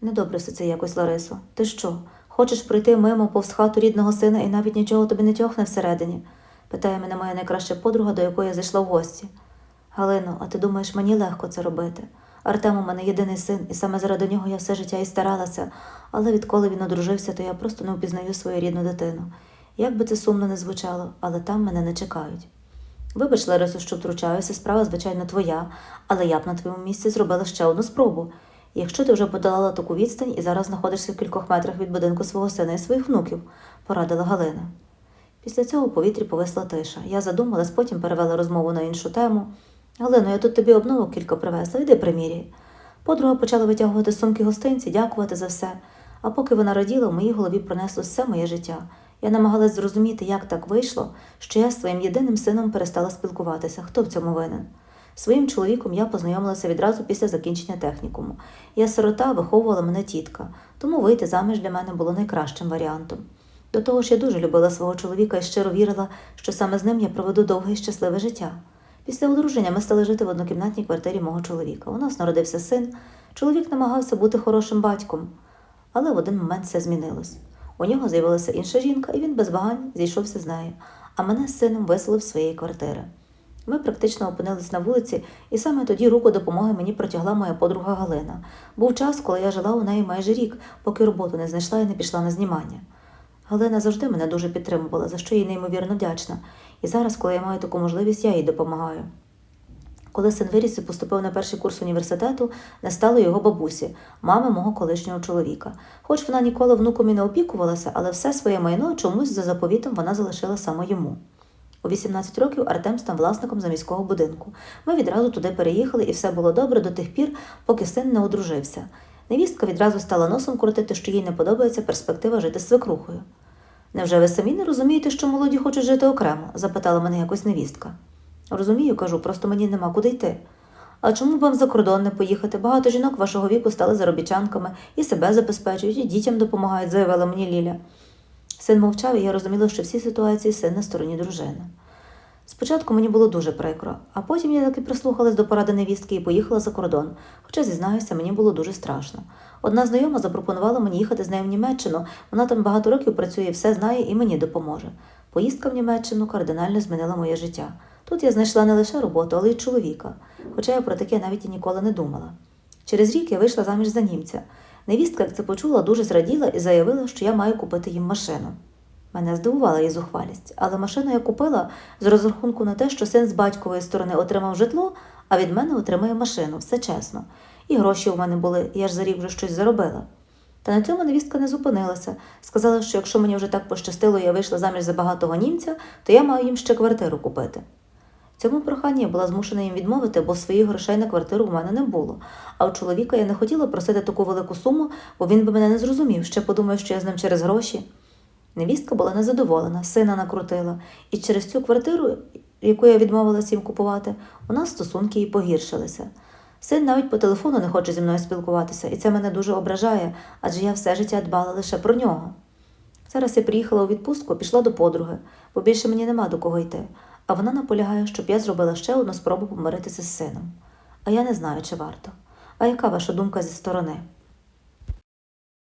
Недобре все це якось, Ларисо. Ти що? Хочеш пройти мимо повз хату рідного сина і навіть нічого тобі не тьохне всередині? питає мене моя найкраща подруга, до якої я зайшла в гості. Галино, а ти думаєш, мені легко це робити? Артем у мене єдиний син, і саме заради нього я все життя і старалася, але відколи він одружився, то я просто не впізнаю свою рідну дитину. Як би це сумно не звучало, але там мене не чекають. Вибач, Ларисо, що втручаюся, справа, звичайно, твоя, але я б на твоєму місці зробила ще одну спробу. Якщо ти вже подолала таку відстань і зараз знаходишся в кількох метрах від будинку свого сина і своїх внуків, порадила Галина. Після цього у повітрі повисла тиша. Я задумалась, потім перевела розмову на іншу тему. Галино, я тут тобі обновок кілька привезла, йди приміряй. Подруга почала витягувати сумки гостинці, дякувати за все. А поки вона раділа, в моїй голові пронеслось все моє життя. Я намагалась зрозуміти, як так вийшло, що я з своїм єдиним сином перестала спілкуватися. Хто в цьому винен? Своїм чоловіком я познайомилася відразу після закінчення технікуму. Я сирота, виховувала мене тітка, тому вийти заміж для мене було найкращим варіантом. До того ж, я дуже любила свого чоловіка і щиро вірила, що саме з ним я проведу довге і щасливе життя. Після одруження ми стали жити в однокімнатній квартирі мого чоловіка. У нас народився син. Чоловік намагався бути хорошим батьком, але в один момент все змінилось. У нього з'явилася інша жінка, і він без вагань зійшовся з нею, а мене з сином виселив з своєї квартири. Ми практично опинились на вулиці, і саме тоді руку допомоги мені протягла моя подруга Галина. Був час, коли я жила у неї майже рік, поки роботу не знайшла і не пішла на знімання. Галина завжди мене дуже підтримувала, за що їй неймовірно вдячна. І зараз, коли я маю таку можливість, я їй допомагаю. Коли син виріс і поступив на перший курс університету, не стало його бабусі, мами мого колишнього чоловіка. Хоч вона ніколи внуком і не опікувалася, але все своє майно чомусь за заповітом вона залишила саме йому. У 18 років Артем став власником заміського будинку. Ми відразу туди переїхали, і все було добре до тих пір, поки син не одружився. Невістка відразу стала носом крутити, що їй не подобається перспектива жити з свекрухою. Невже ви самі не розумієте, що молоді хочуть жити окремо? запитала мене якось невістка. Розумію, кажу, просто мені нема куди йти. А чому б вам за кордон не поїхати? Багато жінок вашого віку стали заробітчанками і себе забезпечують, і дітям допомагають, заявила мені Ліля. Син мовчав, і я розуміла, що всі ситуації син на стороні дружини. Спочатку мені було дуже прикро, а потім я таки прислухалась до поради невістки і поїхала за кордон, хоча, зізнаюся, мені було дуже страшно. Одна знайома запропонувала мені їхати з нею в Німеччину, вона там багато років працює, все знає і мені допоможе. Поїздка в Німеччину кардинально змінила моє життя. Тут я знайшла не лише роботу, але й чоловіка, хоча я про таке навіть і ніколи не думала. Через рік я вийшла заміж за німця. Невістка, як це почула, дуже зраділа і заявила, що я маю купити їм машину. Мене здивувала її зухвалість, але машину я купила з розрахунку на те, що син з батькової сторони отримав житло, а від мене отримує машину, все чесно. І гроші у мене були, я ж за рік вже щось заробила. Та на цьому невістка не зупинилася. Сказала, що якщо мені вже так пощастило, я вийшла заміж за багатого німця, то я маю їм ще квартиру купити. Цьому проханні я була змушена їм відмовити, бо своїх грошей на квартиру у мене не було. А у чоловіка я не хотіла просити таку велику суму, бо він би мене не зрозумів, ще подумав, що я з ним через гроші. Невістка була незадоволена, сина накрутила, і через цю квартиру, яку я відмовилася їм купувати, у нас стосунки і погіршилися. Син навіть по телефону не хоче зі мною спілкуватися, і це мене дуже ображає, адже я все життя дбала лише про нього. Зараз я приїхала у відпустку, пішла до подруги, бо більше мені нема до кого йти, а вона наполягає, щоб я зробила ще одну спробу помиритися з сином. А я не знаю, чи варто. А яка ваша думка зі сторони?